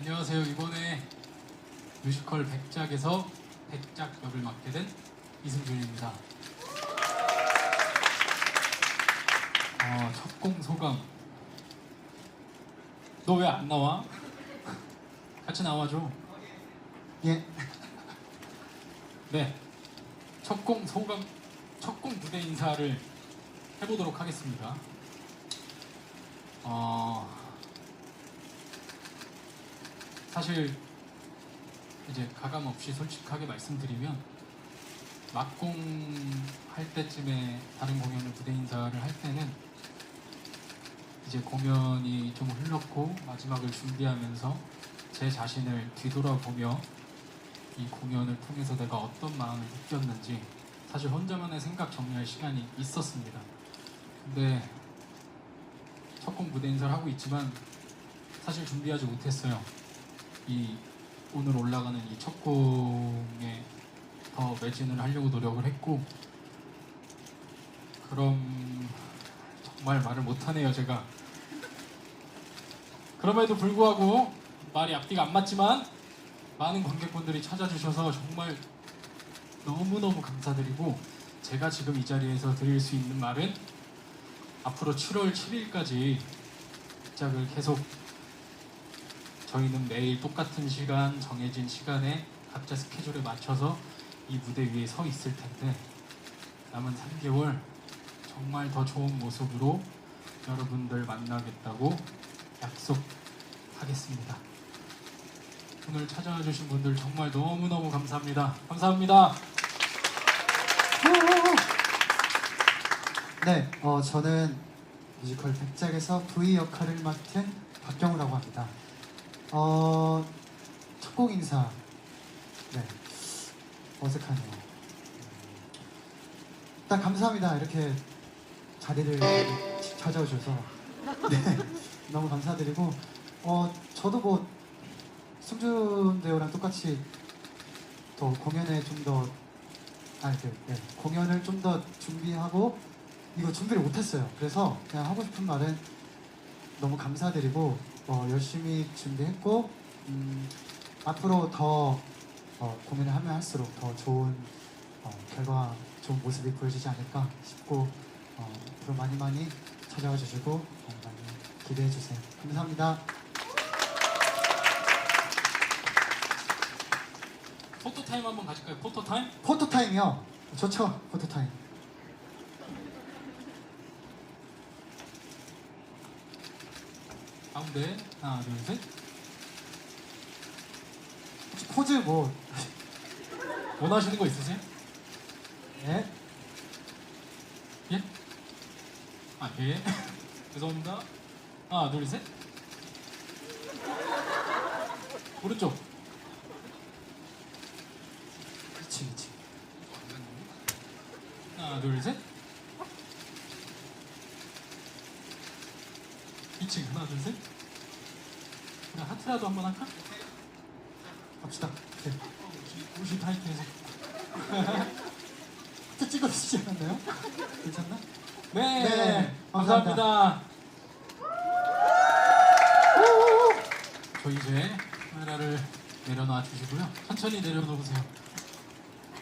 안녕하세요. 이번에 뮤지컬 백작에서 백작 역을 맡게 된 이승준입니다. 어, 첫공 소감. 너 왜 안 나와? 같이 나와줘. 예. 네. 첫공 소감, 첫공 무대 인사를 해보도록 하겠습니다. 어, 사실 이제 가감 없이 솔직하게 말씀드리면 막공 할 때쯤에 다른 공연을 무대 인사를 할 때는 이제 공연이 좀 흘렀고 마지막을 준비하면서 제 자신을 뒤돌아보며 이 공연을 통해서 내가 어떤 마음을 느꼈는지 사실 혼자만의 생각 정리할 시간이 있었습니다. 근데 첫 곡 무대 인사를 하고 있지만 사실 준비하지 못했어요. 이 오늘 올라가는 이첫 곡에 더 매진을 하려고 노력을 했고 그럼 정말 말을 못하네요 제가. 그럼에도 불구하고 말이 앞뒤가 안 맞지만 많은 관객분들이 찾아주셔서 정말 너무너무 감사드리고 제가 지금 이 자리에서 드릴 수 있는 말은 앞으로 7월 7일까지 짝을 계속 저희는 매일 똑같은 시간 정해진 시간에 각자 스케줄에 맞춰서 이 무대 위에 서 있을 텐데 남은 3개월 정말 더 좋은 모습으로 여러분들 만나겠다고 약속하겠습니다. 오늘 찾아와 주신 분들 정말 너무너무 감사합니다. 감사합니다. 네, 어, 저는 뮤지컬 백작에서 V 역할을 맡은 박경우라고 합니다. 어, 첫곡 인사. 네, 어색하네요. 음, 일단 감사합니다. 이렇게 자리를 찾아오셔서. 네, 너무 감사드리고, 어, 저도 뭐, 승준 배우랑 똑같이 더 공연에 좀 더, 아니, 그, 네, 공연을 좀 더 준비하고, 이거 준비를 못했어요. 그래서 그냥 하고 싶은 말은 너무 감사드리고 어, 열심히 준비했고 음, 앞으로 더 어, 고민을 하면 할수록 더 좋은 어, 결과, 좋은 모습이 보여지지 않을까 싶고 어, 앞으로 많이 많이 찾아와 주시고 어, 많이 기대해 주세요. 감사합니다. 포토 타임 한번 가질까요? 포토 타임? 포토 타임이요. 좋죠. 포토 타임. 가운데 하나 둘 셋. 혹시 포즈 뭐 원하시는 거 있으세요? 예? 예? 아 예. 죄송합니다. 하나 둘 셋. 오른쪽. 그렇지, 그렇지. 하나 둘 셋. 2층 하나 둘 셋. 그냥 하트라도 한번 할까? 갑시다. 네. 어, 옷이 타이트해서. 하트 찍어주시지 않았나요? 괜찮나? 네. 네, 감사합니다. 저 이제 카메라를 내려놔 주시고요. 천천히 내려놓으세요.